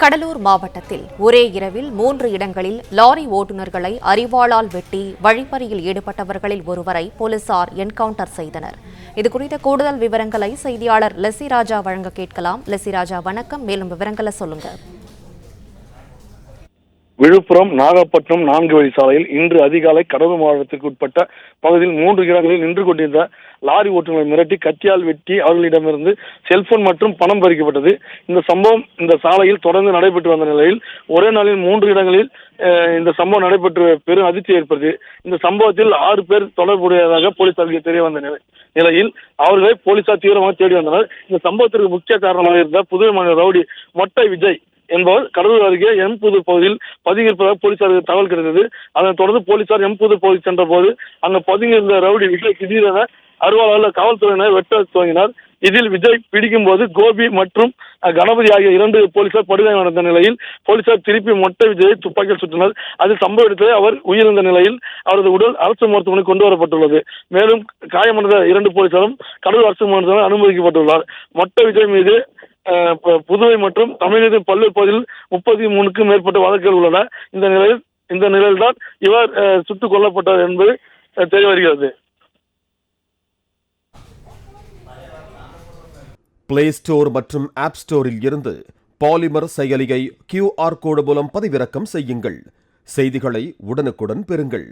கடலூர் மாவட்டத்தில் ஒரே இரவில் மூன்று இடங்களில் லாரி ஓட்டுநர்களை அறிவாளால் வெட்டி வழிப்பறியில் ஈடுபட்டவர்களில் ஒருவரை போலீசார் என்கவுண்டர் செய்தனர். இதுகுறித்த கூடுதல் விவரங்களை செய்தியாளர் லெசிராஜா வழங்க கேட்கலாம். லெசிராஜா வணக்கம். மேலும் விவரங்களை சொல்லுங்க. விழுப்புரம் நாகப்பட்டினம் நான்கு வழி சாலையில் இன்று அதிகாலை கடலூர் மாவட்டத்திற்கு உட்பட்ட பகுதியில் மூன்று இடங்களில் நின்று கொண்டிருந்த லாரி ஓட்டுநர்களை மிரட்டி கத்தியால் வெட்டி அவர்களிடமிருந்து செல்போன் மற்றும் பணம் பறிக்கப்பட்டது. இந்த சம்பவம் இந்த சாலையில் தொடர்ந்து நடைபெற்று வந்த நிலையில் ஒரே நாளில் மூன்று இடங்களில் இந்த சம்பவம் நடைபெற்று பெரும் அதிர்ச்சி ஏற்பட்டது இந்த சம்பவத்தில் ஆறு பேர் தொடர்புடையதாக போலீசாருக்கு தெரிய வந்த நிலை நிலையில் அவர்களை போலீசார் தீவிரமாக தேடி வந்தனர். இந்த சம்பவத்திற்கு முக்கிய காரணமாக இருந்த புதுவை மாநில ரவுடி மொட்டை விஜய் என்பவர் கடலூர் அருகே எம்புதூர் பகுதியில் பதுங்கியிருப்பதாக போலீசாருக்கு தகவல் கிடைத்தது. அதனைத் தொடர்ந்து போலீசார் எம்புதூர் பகுதி சென்ற போது அங்கு பதுங்கியிருந்த ரவுடி விஜய் திடீரென அருவாளால் காவல்துறையினர் வெட்ட துவங்கினார். இதில் விஜய் பிடிக்கும் போது கோபி மற்றும் கணபதி ஆகிய இரண்டு போலீசார் படுகாயம் அடைந்த நிலையில் போலீசார் திருப்பி மொட்டை விஜயை துப்பாக்கியில் சுற்றினர் அதில் சம்பவ இடத்திலே அவர் உயிரிழந்த நிலையில் அவரது உடல் அரசு மருத்துவமனை கொண்டு வரப்பட்டுள்ளது. மேலும் காயமடைந்த இரண்டு போலீசாரும் கடலூர் அரசு மருத்துவமனை அனுமதிக்கப்பட்டுள்ளார். மொட்டை விஜய் மீது புதுவை மற்றும் தமிழகத்தின் பல்வேறு பகுதியில் முப்பத்தி மூணுக்கும் மேற்பட்ட வழக்குகள் உள்ளன. இந்த நிலையில் இந்த நிலையில்தான் இவர் சுட்டுக் கொல்லப்பட்டார் என்பது தெரிய வருகிறது. பிளே ஸ்டோர் மற்றும் ஆப் ஸ்டோரில் இருந்து பாலிமர் செயலியை கியூஆர் கோடு மூலம் பதிவிறக்கம் செய்யுங்கள். செய்திகளை உடனுக்குடன் பெறுங்கள்.